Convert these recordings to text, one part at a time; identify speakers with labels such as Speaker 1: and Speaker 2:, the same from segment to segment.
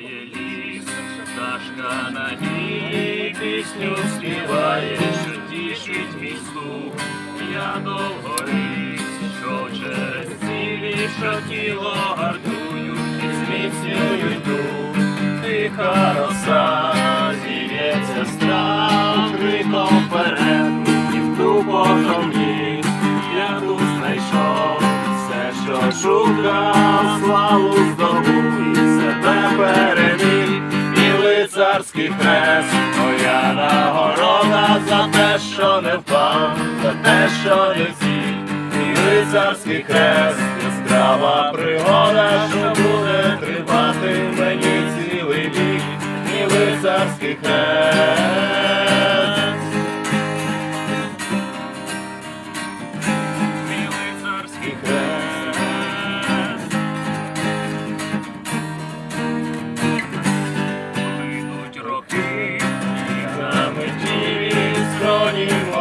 Speaker 1: Гуляє ліс, ташка на ній пісню співає, що тішить мій слух, я довго ріс, що через цілі, тіло гартую і зміцнюю дух, тиха роса. Шукав, славу здобув і себе переміг, і лицарський хрест, моя нагорода за те, що не впав, за те, що не всі, і лицарський хрест, яскрава пригода, що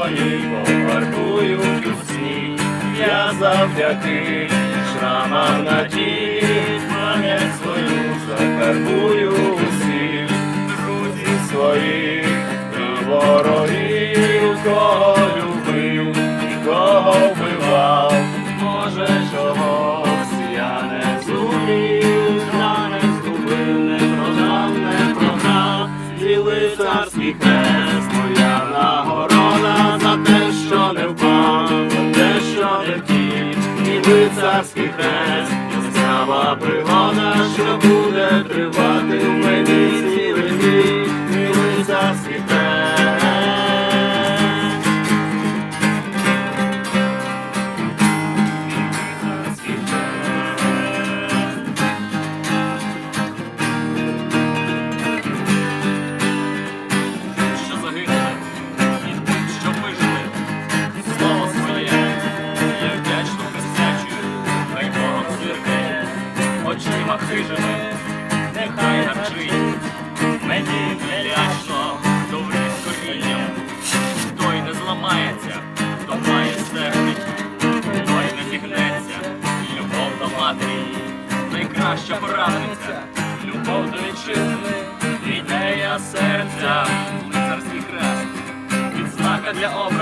Speaker 1: мої повартують у сніг, Я завдяки шрамам на тілі пам'ять свою закарбую І лицарський хрест, моя нагорода за те, що не впав, за те, що не втік, і царський хрест, яскрава пригода, що буде очима хижими, нехай навчить. Мені не лячно, добрі з корінням, той не зламається, хто має стежить, той не зігнеться, любов до матері, найкраща порадниця, любов до вітчизни, ідея серця, лицарський хрест, відзнака для обраних,